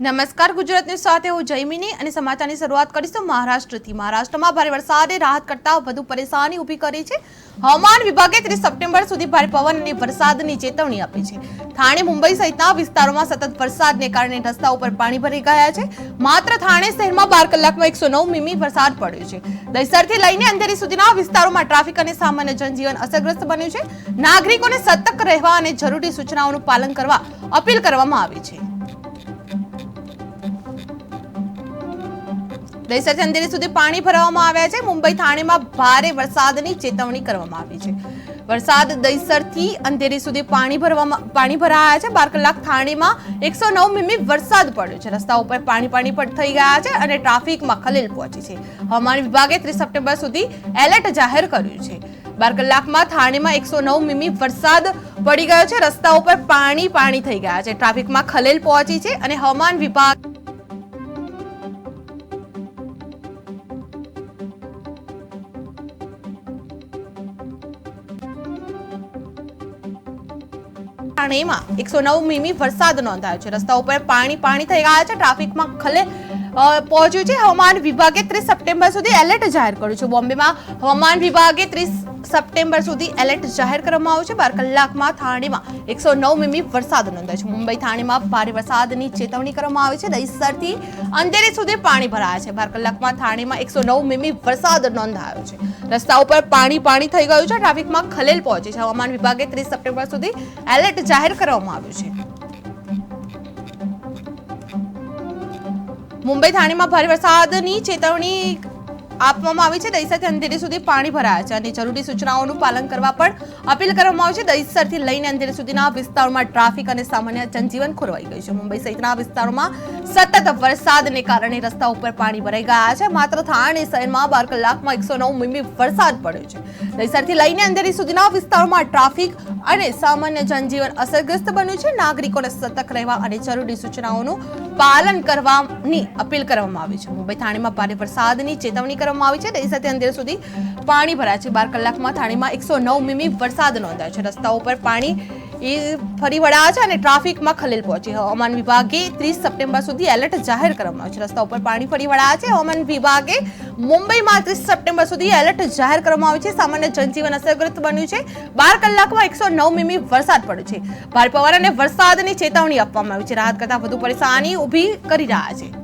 નમસ્કાર, ગુજરાત ન્યૂઝ સાથે હું જયમિની અને સમાચારની શરૂઆત કરીશું મહારાષ્ટ્રથી. મહારાષ્ટ્રમાં ભારે વરસાદે રાહત કરતા વધુ પરેશાની ઊભી કરી છે. હવામાન વિભાગે ત્રીસ સપ્ટેમ્બર સુધી ભારે પવન અને વરસાદની ચેતવણી આપી છે. થાણે, મુંબઈ સહિતના વિસ્તારોમાં સતત વરસાદને કારણે રસ્તા ઉપર પાણી ભરી ગયા છે. માત્ર થાણે શહેરમાં બાર કલાકમાં એકસો નવ મીમી વરસાદ પડ્યો છે. દહીસરથી લઈને અંધેરી સુધીના વિસ્તારોમાં ટ્રાફિક અને સામાન્ય જનજીવન અસરગ્રસ્ત બન્યું છે. નાગરિકોને સતર્ક રહેવા અને જરૂરી સૂચનાઓનું પાલન કરવા અપીલ કરવામાં આવી છે. દહીસરથી અંધેરી સુધી પાણી ભરવામાં આવ્યા છે. મુંબઈ થાણેમાં ભારે વરસાદની ચેતવણી કરવામાં આવી છે. વરસાદ દહીસરથી અંધેરી સુધી પાણી ભરવામાં પાણી ભરાયા છે. બાર કલાક થાણેમાં એકસો નવ મીમી વરસાદ પડ્યો છે. રસ્તા ઉપર પાણી પાણી પણ થઈ ગયા છે અને ટ્રાફિકમાં ખલેલ પહોંચી છે. હવામાન વિભાગે ત્રીસ સપ્ટેમ્બર સુધી એલર્ટ જાહેર કર્યું છે. બાર કલાકમાં થાણેમાં એકસો નવ મીમી વરસાદ પડી ગયો છે. રસ્તા ઉપર પાણી પાણી થઈ ગયા છે. ટ્રાફિકમાં ખલેલ પહોંચી છે અને હવામાન વિભાગ થાણેમાં એકસો નવ મીમી વરસાદ નોંધાયો છે. રસ્તા ઉપર પાણી પાણી થઈ ગયા છે. ટ્રાફિકમાં ખલે પહોંચ્યું છે હવામાન વિભાગે ત્રીસ સપ્ટેમ્બર સુધી એલર્ટ જાહેર કર્યું છે. બોમ્બેમાં હવામાન વિભાગે ત્રીસ સપ્ટેમ્બર સુધી એલર્ટ જાહેર કરવામાં આવ્યું છે. બાર કલાકમાં થાણેમાં એકસો નવ મીમી વરસાદ નોંધાયો છે. મુંબઈ થાણેમાં ભારે વરસાદની ચેતવણી કરવામાં આવી છે. દહીસરથી અંધેરી સુધી પાણી ભરાયા છે. બાર કલાકમાં થાણેમાં એકસો નવ મીમી વરસાદ નોંધાયો છે. રસ્તા ઉપર પાણી પાણી થઈ ગયું છે. ટ્રાફિકમાં ખલેલ પહોંચી છે. હવામાન વિભાગે ત્રીસ સપ્ટેમ્બર સુધી એલર્ટ જાહેર કરવામાં આવ્યું છે. મુંબઈ થાણેમાં ભારે વરસાદની ચેતવણી આપવામાં આવી છે. દહીસરથી અંધેરી સુધી પાણી ભરાયા છે અને જરૂરી સૂચનાઓનું પાલન કરવા પણ અપીલ કરવામાં આવી છે. દહીસરથી લઈને અંધેરી સુધીના વિસ્તારોમાં ટ્રાફિક અને સામાન્ય જનજીવન ખોરવાઈ ગયું છે. મુંબઈ સહિતના વિસ્તારોમાં સતત વરસાદને કારણે રસ્તા ઉપર પાણી ભરાઈ ગયા છે. માત્ર થાણે શહેરમાં બાર કલાકમાં એકસો નવ મીમી વરસાદ પડ્યો છે. દહીસરથી લઈને અંધેરી સુધીના વિસ્તારોમાં ટ્રાફિક અને સામાન્ય જનજીવન અસરગ્રસ્ત બન્યું છે. નાગરિકોને સતર્ક રહેવા અને જરૂરી સૂચનાઓનું પાલન કરવાની અપીલ કરવામાં આવી છે. મુંબઈ થાણેમાં ભારે વરસાદની ચેતવણી કરવામાં આવી છે. દહીસરથી અંધેર સુધી પાણી ભરાય છે. બાર કલાકમાં થાણીમાં એકસો નવ મીમી વરસાદ નોંધાયો છે. રસ્તાઓ પર પાણી એ ફરી વળ્યા છે અને ટ્રાફિકમાં ખલેલ પહોંચી. હવામાન વિભાગે ત્રીસ સપ્ટેમ્બર સુધી એલર્ટ જાહેર કરવામાં આવ્યું છે. રસ્તા ઉપર પાણી ફરી વળ્યા છે. હવામાન વિભાગે મુંબઈમાં ત્રીસ સપ્ટેમ્બર સુધી એલર્ટ જાહેર કરવામાં આવ્યું છે. સામાન્ય જનજીવન અસરગ્રસ્ત બન્યું છે. બાર કલાકમાં એકસો નવ મીમી વરસાદ પડ્યો છે. ભારે પવન અને વરસાદની ચેતવણી આપવામાં આવી છે. રાહત કરતા વધુ પરેશાની ઊભી કરી રહ્યા છે.